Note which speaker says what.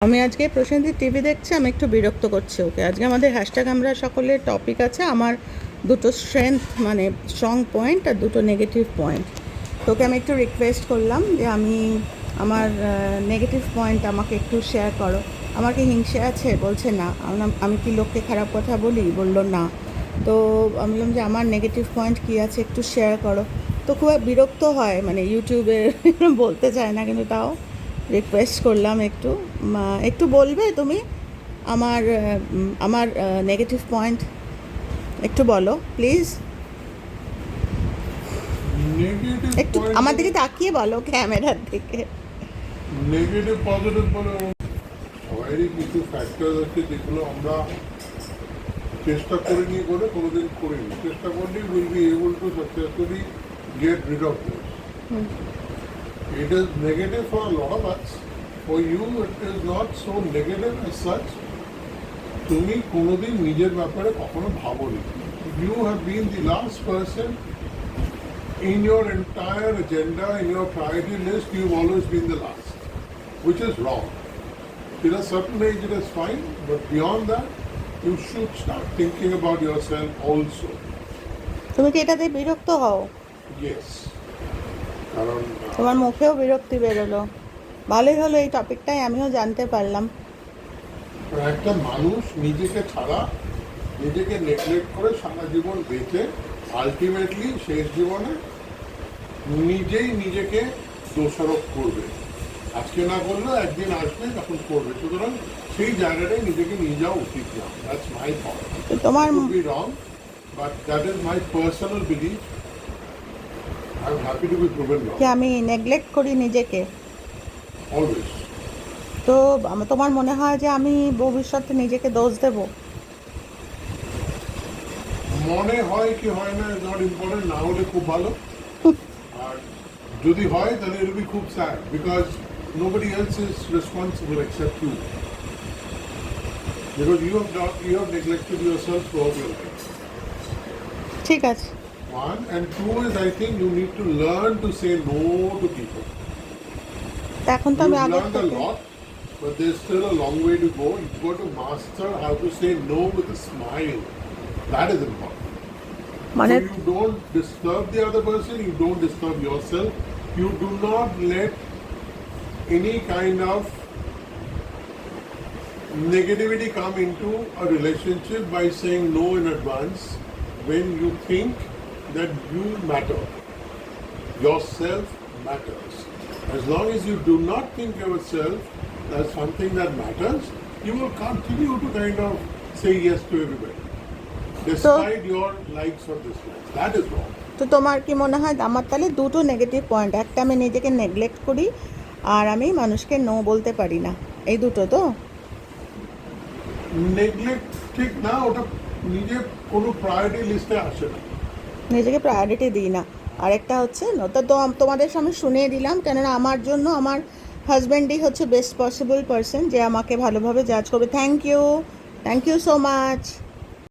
Speaker 1: আমি আজকে প্রসেনজিৎ টিভি দেখছি, আমি একটু বিরক্ত করছি ওকে। আজকে আমাদের হ্যাশট্যাগ আমরা সকলের টপিক আছে, আমার দুটো স্ট্রেংথ মানে স্ট্রং পয়েন্ট আর দুটো নেগেটিভ পয়েন্ট তোকে আমি একটু রিকোয়েস্ট করলাম যে আমি আমার নেগেটিভ পয়েন্ট আমাকে একটু শেয়ার করো। আমার কি হিংসে আছে? বলছে না। আমি আমি কি লোককে খারাপ কথা বলি? বলল না। তো আমি বললাম যে আমার নেগেটিভ পয়েন্ট কী আছে একটু শেয়ার করো। তো খুব বিরক্ত হয় মানে ইউটিউবে বলতে চায় না কিন্তু তাও। রিকোয়েস্ট করলাম একটু একটু বলবে তুমি আমার আমার নেগেটিভ পয়েন্ট একটু বলো প্লিজ একটু আমার দিকে তাকিয়ে বলো ক্যামেরার দিকে।
Speaker 2: নেগেটিভ পজিটিভ বলে। সবারই কিছু ফ্যাক্টর আছে যেগুলো আমরা চেষ্টা করে নিয়ে করে কোনোদিন করিনি। চেষ্টা করলেই will be able to successfully get rid of this It is negative for a lot of us. For you, it is not so negative as such. তুমি কোনোদিন নিজের ব্যাপারে কখনো ভাবোনি you have been the last person in your entire agenda, in your priority list, you've always been the last, which is wrong. Till a certain age, it is fine, but beyond that, you should start thinking about yourself also.
Speaker 1: তুমি কি এটাতে বিরক্ত হও
Speaker 2: Yes.
Speaker 1: তোমার মুখেও বিরক্তি বেরোলো। ভালোই হলো এই টপিকটাই আমিও জানতে পারলাম।
Speaker 2: একটা মানুষ নিজেকে ছাড়া নিজেকে নেগলেক্ট করে সারা জীবন বেঁচে আলটিমেটলি শেষ জীবনে নিজেই নিজেকে দোষারোপ করবে। আজকে না করলেও একদিন আসবে তখন করবে। সুতরাং সেই জায়গাটায় নিজেকে নিয়ে যাওয়া উচিত না। দ্যাটস মাই থট
Speaker 1: তোমার
Speaker 2: could be wrong, but that is my personal
Speaker 1: কি আমি নেগলেক্ট করি নিজেকে. তো তোমার মনে হয় যে আমি ভবিষ্যতে নিজেকে দোষ দেবো?
Speaker 2: মনে হয় কি হয় না নট ইম্পর্টেন্ট না হলে খুব ভালো। আর যদি হয় তাহলে ইট বি খুব sad because nobody else is responsible except you because you have not you have neglected yourself
Speaker 1: ঠিক আছে।
Speaker 2: One and two is I think you need to learn to say no to people.
Speaker 1: তা এখন তো আমি
Speaker 2: You've
Speaker 1: আগের
Speaker 2: learned a
Speaker 1: থেকে
Speaker 2: lot, but there's still a long way to go. You've got to master how to say no with a smile. That is important.
Speaker 1: মানে
Speaker 2: So you don't disturb the other person, you don't disturb yourself. You do not let any kind of negativity come into a relationship by saying no in advance when you think that you matter. Yourself matters. As long as you do not think yourself as something that matters, you will continue to kind of say yes to everybody. Despite your likes or dislikes. That is wrong.
Speaker 1: তো তোমার কি মনে হয় আমার তাহলে দুটো negative point একটা আমি নিজেকে নেগলেক্ট করি আর আমি মানুষকে নো বলতে পারি না এই দুটো তো
Speaker 2: নেগলেক্ট ঠিক না ওটা নিজের কোনো প্রায়োরিটি লিস্টে আসে না
Speaker 1: নিজেকে প্রায়োরিটি দিই না। আরেকটা হচ্ছে তো- তোমাদের সামনে শুনিয়ে দিলাম, কেননা আমার জন্য আমার হাজব্যান্ডই হচ্ছে বেস্ট পসিবল পারসন যে আমাকে ভালোভাবে জাজ করবে। Thank you thank you so much